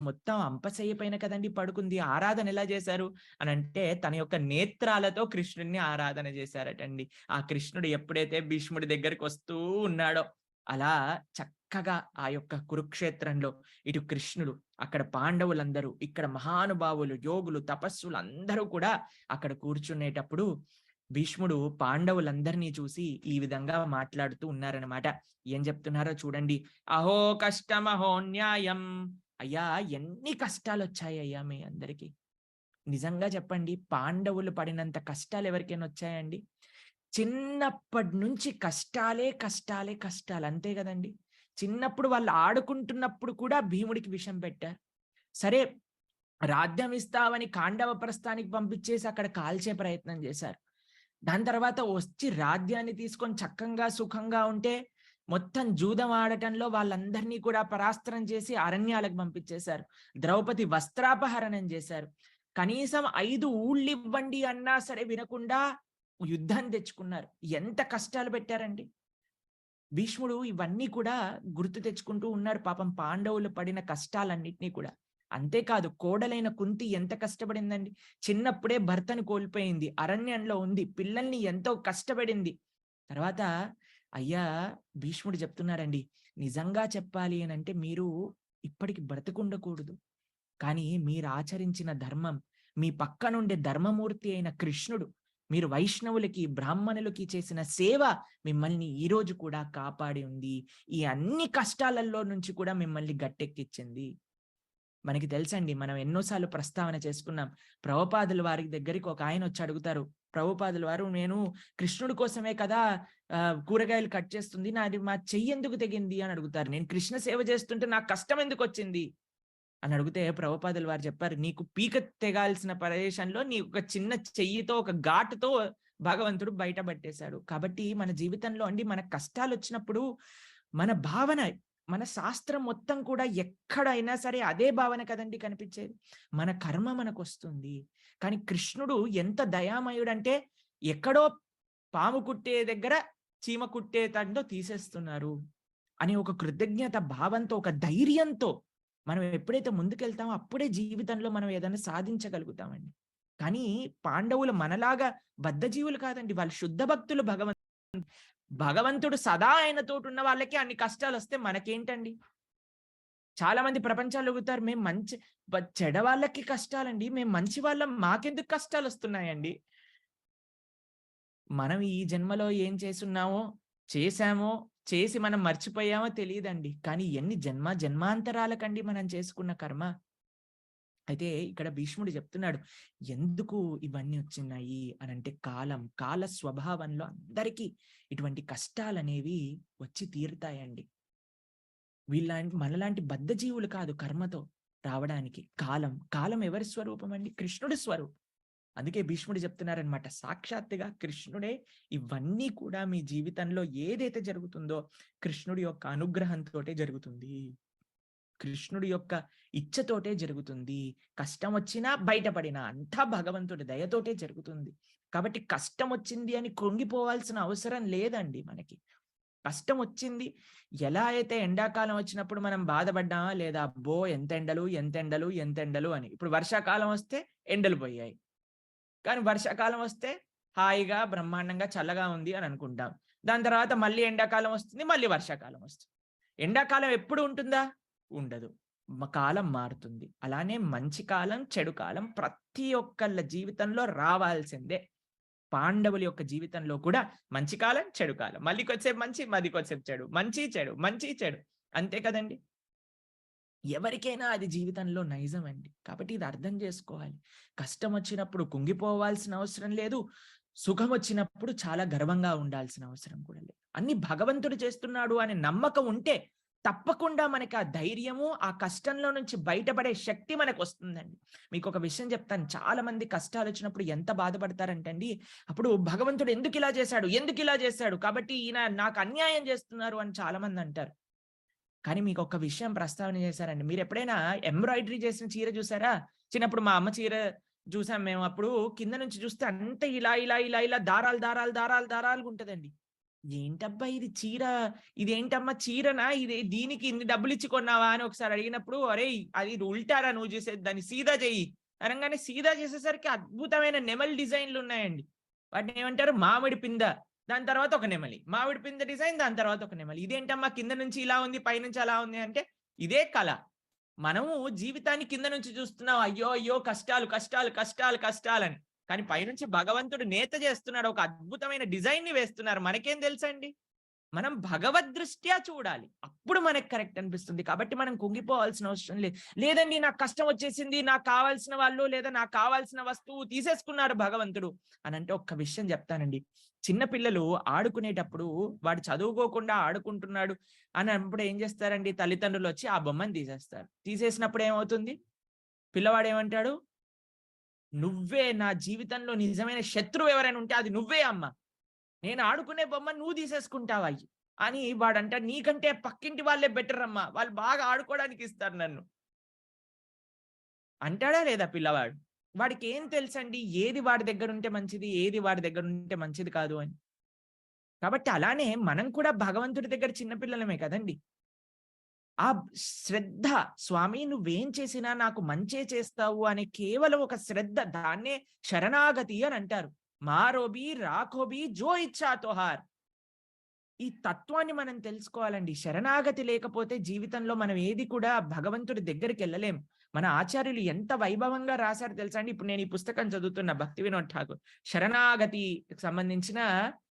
మొత్తం అంపశయ్య పైన కదండీ పడుకుంది. ఆరాధన ఎలా చేశారు అనంటే తన యొక్క నేత్రాలతో కృష్ణుడిని ఆరాధన చేశారటండి. ఆ కృష్ణుడు ఎప్పుడైతే భీష్ముడి దగ్గరికి వస్తూ ఉన్నాడో అలా చక్కగా ఆ యొక్క కురుక్షేత్రంలో ఇటు కృష్ణుడు, అక్కడ పాండవులందరూ, ఇక్కడ మహానుభావులు, యోగులు, తపస్సులు అందరూ కూడా అక్కడ కూర్చునేటప్పుడు భీష్ముడు పాండవులందరినీ చూసి ఈ విధంగా మాట్లాడుతూ ఉన్నారనమాట. ఏం చెప్తున్నారో చూడండి. అహో కష్టమహో న్యాయం. అయ్యా ఎన్ని కష్టాలు వచ్చాయి అయ్యా మీ అందరికి. నిజంగా చెప్పండి పాండవులు పడినంత కష్టాలు ఎవరికైనా వచ్చాయండి? చిన్నప్పటి నుంచి కష్టాలే, కష్టాలే, కష్టాలు అంతే కదండి చిన్నప్పుడు వాళ్ళు ఆడుకుంటున్నప్పుడు కూడా భీముడికి విషం పెట్టారు. సరే రాజ్యం ఇస్తావని కాండవ ప్రస్థానికి పంపించేసి అక్కడ కాల్చే ప్రయత్నం చేశారు. దాని తర్వాత వచ్చి రాజ్యాన్ని తీసుకొని చక్కగా సుఖంగా ఉంటే మొత్తం జూదం ఆడటంలో వాళ్ళందరినీ కూడా పరాస్త్రం చేసి అరణ్యాలకు పంపించేశారు. ద్రౌపది వస్త్రాపహరణం చేశారు. కనీసం ఐదు ఊళ్ళివ్వండి అన్నా సరే వినకుండా యుద్ధం తెచ్చుకున్నారు. ఎంత కష్టాలు పెట్టారండి. భీష్ముడు ఇవన్నీ కూడా గుర్తు తెచ్చుకుంటూ ఉన్నారు పాపం పాండవులు పడిన కష్టాలన్నిటిని కూడా. అంతేకాదు కోడలైన కుంతి ఎంత కష్టపడిందండి. చిన్నప్పుడే భర్తను కోల్పోయింది. అరణ్యంలో ఉంది. పిల్లల్ని ఎంతో కష్టపడింది. తర్వాత అయ్యా భీష్ముడు చెప్తున్నారండి. నిజంగా చెప్పాలి అని అంటే మీరు ఇప్పటికి బ్రతికుండకూడదు. కానీ మీరు ఆచరించిన ధర్మం, మీ పక్కనుండే ధర్మమూర్తి అయిన కృష్ణుడు, మీరు వైష్ణవులకి, బ్రాహ్మణులకి చేసిన సేవ మిమ్మల్ని ఈరోజు కూడా కాపాడి ఉంది. ఈ అన్ని కష్టాలలో నుంచి కూడా మిమ్మల్ని గట్టెక్కిచ్చింది. మనకి తెలుసండి మనం ఎన్నోసార్లు ప్రస్తావన చేసుకున్నాం. ప్రభుపాదుల వారి దగ్గరికి ఒక ఆయన వచ్చి అడుగుతారు. ప్రభుపాదుల వారు నేను కృష్ణుడి కోసమే కదా కూరగాయలు కట్ చేస్తుంది. నాది మా చెయ్యి ఎందుకు తెగింది అని అడుగుతారు. నేను కృష్ణ సేవ చేస్తుంటే నాకు కష్టం ఎందుకు వచ్చింది అని అడిగితే ప్రభుపాదుల వారు చెప్పారు. నీకు పీక తెగాల్సిన ప్రదేశంలో నీ ఒక చిన్న చెయ్యితో ఒక ఘాటుతో భగవంతుడు బయట పట్టేశాడు. కాబట్టి మన జీవితంలో అండి మన కష్టాలు వచ్చినప్పుడు మన భావన మన శాస్త్రం మొత్తం కూడా ఎక్కడైనా సరే అదే భావన కదండీ కనిపించేది. మన కర్మ మనకొస్తుంది. కానీ కృష్ణుడు ఎంత దయామయుడంటే ఎక్కడో పాము కుట్టే దగ్గర చీమ కుట్టే తండో తీసేస్తున్నారు. అనే ఒక కృతజ్ఞత భావంతో, ఒక ధైర్యంతో మనం ఎప్పుడైతే ముందుకెళ్తామో అప్పుడే జీవితంలో మనం ఏదైనా సాధించగలుగుతామండి. కానీ పాండవులు మనలాగా బద్ధజీవులు కాదండి. వాళ్ళు శుద్ధ భక్తులు భగవం భగవంతుడు సదా ఆయనతోటున్న వాళ్ళకి అన్ని కష్టాలు వస్తే మనకేంటండి? చాలా మంది ప్రపంచాలు ఎగుతారు మేము మంచి చెడ వాళ్ళకి కష్టాలండి. మేము మంచి వాళ్ళం మాకెందుకు కష్టాలు వస్తున్నాయండి మనం ఈ జన్మలో ఏం చేసున్నామో, చేశామో, చేసి మనం మర్చిపోయామో తెలియదండి కానీ ఎన్ని జన్మ జన్మాంతరాలకండి మనం చేసుకున్న కర్మ. అయితే ఇక్కడ భీష్ముడు చెప్తున్నాడు. ఎందుకు ఇవన్నీ వచ్చినాయి అని అంటే కాలం, కాల స్వభావంలో అందరికీ ఇటువంటి కష్టాలనేవి వచ్చి తీరుతాయండి. వీళ్ళంటి మనలాంటి బద్ధజీవులు కాదు కర్మతో రావడానికి. కాలం, కాలం ఎవరి స్వరూపం అండి? కృష్ణుడి స్వరూపం. అందుకే భీష్ముడు చెప్తున్నారనమాట. సాక్షాత్తుగా కృష్ణుడే ఇవన్నీ కూడా మీ జీవితంలో ఏదైతే జరుగుతుందో కృష్ణుడి యొక్క అనుగ్రహంతోటే జరుగుతుంది. కృష్ణుడి యొక్క ఇచ్చతోటే జరుగుతుంది. కష్టం వచ్చినా, బయటపడినా అంతా భగవంతుడి దయతోటే జరుగుతుంది. కాబట్టి కష్టం వచ్చింది అని కృంగిపోవాల్సిన అవసరం లేదండి మనకి. కష్టం వచ్చింది ఎలా అయితే ఎండాకాలం వచ్చినప్పుడు మనం బాధపడ్డామా లేదా? అబ్బో! ఎంత ఎండలు, ఎంత ఎండలు, ఎంత ఎండలు అని. ఇప్పుడు వర్షాకాలం వస్తే ఎండలు పోయాయి. కానీ వర్షాకాలం వస్తే హాయిగా, బ్రహ్మాండంగా, చల్లగా ఉంది అని అనుకుంటాం. దాని తర్వాత మళ్ళీ ఎండాకాలం వస్తుంది. మళ్ళీ వర్షాకాలం వస్తుంది. ఎండాకాలం ఎప్పుడు ఉంటుందా? ఉండదు. కాలం మారుతుంది. అలానే మంచి కాలం, చెడు కాలం ప్రతి ఒక్కళ్ళ జీవితంలో రావాల్సిందే. పాండవుల యొక్క జీవితంలో కూడా మంచి కాలం, చెడు కాలం. మళ్ళీ కొద్దిసేపు మంచి, మళ్ళీ కొద్దిసేపు చెడు. మంచి, చెడు, మంచి, చెడు. అంతే కదండీ! ఎవరికైనా అది జీవితంలో నైజం అండి. కాబట్టి ఇది అర్థం చేసుకోవాలి. కష్టం వచ్చినప్పుడు కుంగిపోవాల్సిన అవసరం లేదు. సుఖం వచ్చినప్పుడు చాలా గర్వంగా ఉండాల్సిన అవసరం కూడా లేదు. అన్ని భగవంతుడు చేస్తున్నాడు అనే నమ్మకం ఉంటే తప్పకుండా మనకి ఆ ధైర్యము, ఆ కష్టంలో నుంచి బయటపడే శక్తి మనకు వస్తుందండి మీకు ఒక విషయం చెప్తాను. చాలా మంది కష్టాలు వచ్చినప్పుడు ఎంత బాధపడతారంటే అండి, అప్పుడు భగవంతుడు ఎందుకు ఇలా చేశాడు? ఎందుకు ఇలా చేశాడు? కాబట్టి ఈయన నాకు అన్యాయం చేస్తున్నారు అని చాలా మంది అంటారు. కానీ మీకు ఒక విషయం ప్రస్తావన చేశారండి. మీరు ఎప్పుడైనా ఎంబ్రాయిడరీ చేసిన చీర చూసారా? చిన్నప్పుడు మా అమ్మ చీర చూసాం మేము. అప్పుడు కింద నుంచి చూస్తే అంత ఇలా, ఇలా, ఇలా, ఇలా దారాలు, దారాలు, దారాలు, దారాలుగా ఉంటుందండి ఏంటబ్బా ఇది చీర? ఇదేంటమ్మా చీరనా? ఇది దీనికి ఇన్ని డబ్బులు ఇచ్చి కొన్నావా? అని ఒకసారి అడిగినప్పుడు అరే అది ఉల్టారా నువ్వు చేసేది? దాన్ని సీదా చెయ్యి. అనగానే సీదా చేసేసరికి అద్భుతమైన నెమలి డిజైన్లు ఉన్నాయండి. వాటిని ఏమంటారు? మామిడి పింద. దాని తర్వాత ఒక నెమలి. మామిడి పింద డిజైన్ దాని తర్వాత ఒక నెమలి. ఇదేంటమ్మా? కింద నుంచి ఇలా ఉంది పైనుంచి అలా ఉంది అంటే ఇదే కళ. మనము జీవితాన్ని కింద నుంచి చూస్తున్నాం. అయ్యో అయ్యో కష్టాలు కష్టాలు కష్టాలు కష్టాలని. కానీ పైనుంచి భగవంతుడు నేత చేస్తున్నాడు ఒక అద్భుతమైన డిజైన్ని వేస్తున్నారు. మనకేం తెలుసండి? మనం భగవద్ దృష్ట్యా చూడాలి. అప్పుడు మనకు కరెక్ట్ అనిపిస్తుంది. కాబట్టి మనం కుంగిపోవాల్సిన అవసరం లేదు. లేదండి నాకు కష్టం వచ్చేసింది నాకు కావాల్సిన వాళ్ళు లేదా నాకు కావాల్సిన వస్తువు తీసేసుకున్నారు భగవంతుడు అని అంటే ఒక్క విషయం చెప్తానండి. చిన్న పిల్లలు ఆడుకునేటప్పుడు వాడు చదువుకోకుండా ఆడుకుంటున్నాడు అని అన్నప్పుడు ఏం చేస్తారండి? తల్లిదండ్రులు వచ్చి ఆ బొమ్మను తీసేస్తారు. తీసేసినప్పుడు ఏమవుతుంది? పిల్లవాడు ఏమంటాడు? నువ్వే నా జీవితంలో నిజమైన శత్రువు ఎవరైనా ఉంటే అది నువ్వే అమ్మ. నేను ఆడుకునే బొమ్మ నువ్వు తీసేసుకుంటావా అని వాడంట నీకంటే పక్కింటి వాళ్ళే బెటర్ అమ్మా. వాళ్ళు బాగా ఆడుకోవడానికి ఇస్తారు నన్ను. అంటాడా లేదా పిల్లవాడు? వాడికి ఏం తెలుసండి? ఏది వాడి దగ్గర ఉంటే మంచిది ఏది వాడి దగ్గర ఉంటే మంచిది కాదు అని. కాబట్టి అలానే మనం కూడా భగవంతుడి దగ్గర చిన్నపిల్లలమే కదండి. ఆ శ్రద్ధ స్వామి నువ్వేం చేసినా నాకు మంచే చేస్తావు అనే కేవలం ఒక శ్రద్ధ దాన్నే శరణాగతి అని అంటారు. మారోబి రాఖోబి జో ఇచ్చా తోహార్. ఈ తత్వాన్ని మనం తెలుసుకోవాలండి. శరణాగతి లేకపోతే జీవితంలో మనం ఏది కూడా భగవంతుడి దగ్గరికి వెళ్ళలేం. మన ఆచార్యులు ఎంత వైభవంగా రాశారు తెలుసా అండి? ఇప్పుడు నేను ఈ పుస్తకం చదువుతున్న భక్తి వినోద్ ఠాకూర్ శరణాగతి సంబంధించిన